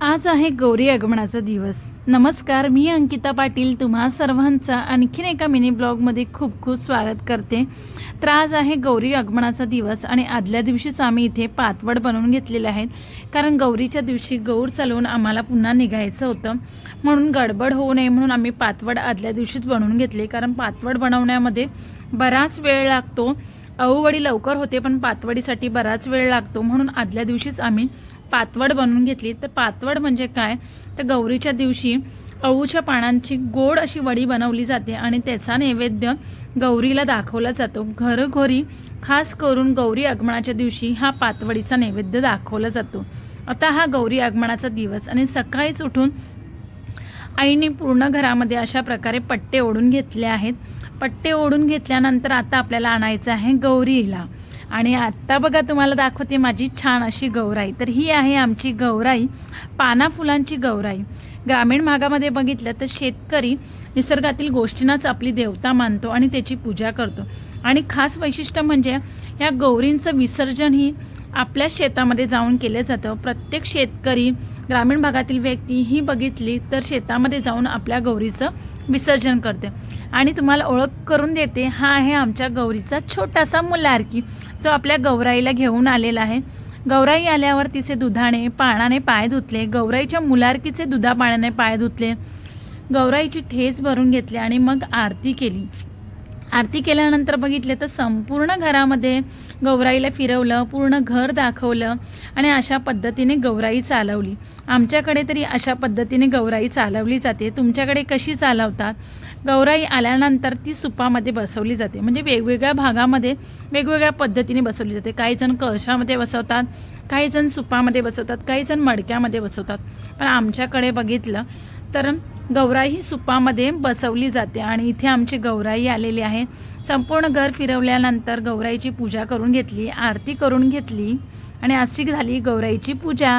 आज आहे गौरी आगमनाचा दिवस. नमस्कार मी अंकिता पाटील. तुम्हा सर्वांचा आणखीन एका मिनी ब्लॉगमध्ये खूप खूप स्वागत करते. तर आज आहे गौरी आगमनाचा दिवस आणि आदल्या दिवशीच आम्ही इथे पातवड बनवून घेतलेले आहेत. कारण गौरीच्या दिवशी गौर चालवून आम्हाला पुन्हा निघायचं होतं. म्हणून गडबड होऊ नये म्हणून आम्ही पातवड आदल्या दिवशीच बनवून घेतले. कारण पातवड बनवण्यामध्ये बराच वेळ लागतो. अहोवडी लवकर होते पण पातवडीसाठी बराच वेळ लागतो. म्हणून आदल्या दिवशीच आम्ही पातवड बनवून घेतली. तर पातवड म्हणजे काय? तर गौरीच्या दिवशी अळूच्या पानांची गोड अशी वडी बनवली जाते आणि त्याचा नैवेद्य गौरीला दाखवला जातो. घरोघरी खास करून गौरी आगमनाच्या दिवशी हा पातवडीचा नैवेद्य दाखवला जातो. आता हा गौरी आगमनाचा दिवस आणि सकाळीच उठून आईने पूर्ण घरामध्ये अशा प्रकारे पट्टे ओढून घेतले आहेत. पट्टे ओढून घेतल्यानंतर आता आपल्याला आणायचं आहे गौरीला. आणि आत्ता बघा तुम्हाला दाखवते माझी छान अशी गौराई. तर ही आहे आमची गौराई पाना फुलांची गौराई. ग्रामीण भागामध्ये बघितलं तर शेतकरी निसर्गातील गोष्टींनाच आपली देवता मानतो आणि त्याची पूजा करतो. आणि खास वैशिष्ट्य म्हणजे या गौरींचं विसर्जन ही आपल्या शेतामध्ये जाऊन केलं जातं. प्रत्येक शेतकरी ग्रामीण भागातील व्यक्ती ही बघितली तर शेतामध्ये जाऊन आपल्या गौरीचं विसर्जन करते. आणि तुम्हाला ओळख करून देते हा आहे आमच्या गौरीचा छोटासा मुलारकी जो आपल्या गौराईला घेऊन आलेला आहे. गौराई आल्यावर तिचे दुधाने पाण्याने पाय धुतले गौराईच्या मुलारकीचे दुधा पाण्याने पाय धुतले. गौराईची ठेस भरून घेतली आणि मग आरती केली. आरती केल्यानंतर बघितले तर संपूर्ण घरामध्ये गौराईला फिरवलं पूर्ण घर दाखवलं आणि अशा पद्धतीने गौराई चालवली. आमच्याकडे तरी अशा पद्धतीने गौराई चालवली जाते. तुमच्याकडे कशी चालवतात? गौराई आल्यानंतर ती सुपामध्ये बसवली जाते. म्हणजे वेगवेगळ्या भागामध्ये वेगवेगळ्या पद्धतीने बसवली जाते. काही जण कळशामध्ये बसवतात काही जण सुपामध्ये बसवतात काही जण मडक्यामध्ये बसवतात. पण आमच्याकडे बघितलं तर गौराई ही सुपामध्ये बसवली जाते आणि इथे आमची गौराई आलेली आहे. संपूर्ण घर फिरवल्यानंतर गौराईची पूजा करून घेतली आरती करून घेतली आणि अशी झाली गौराईची पूजा.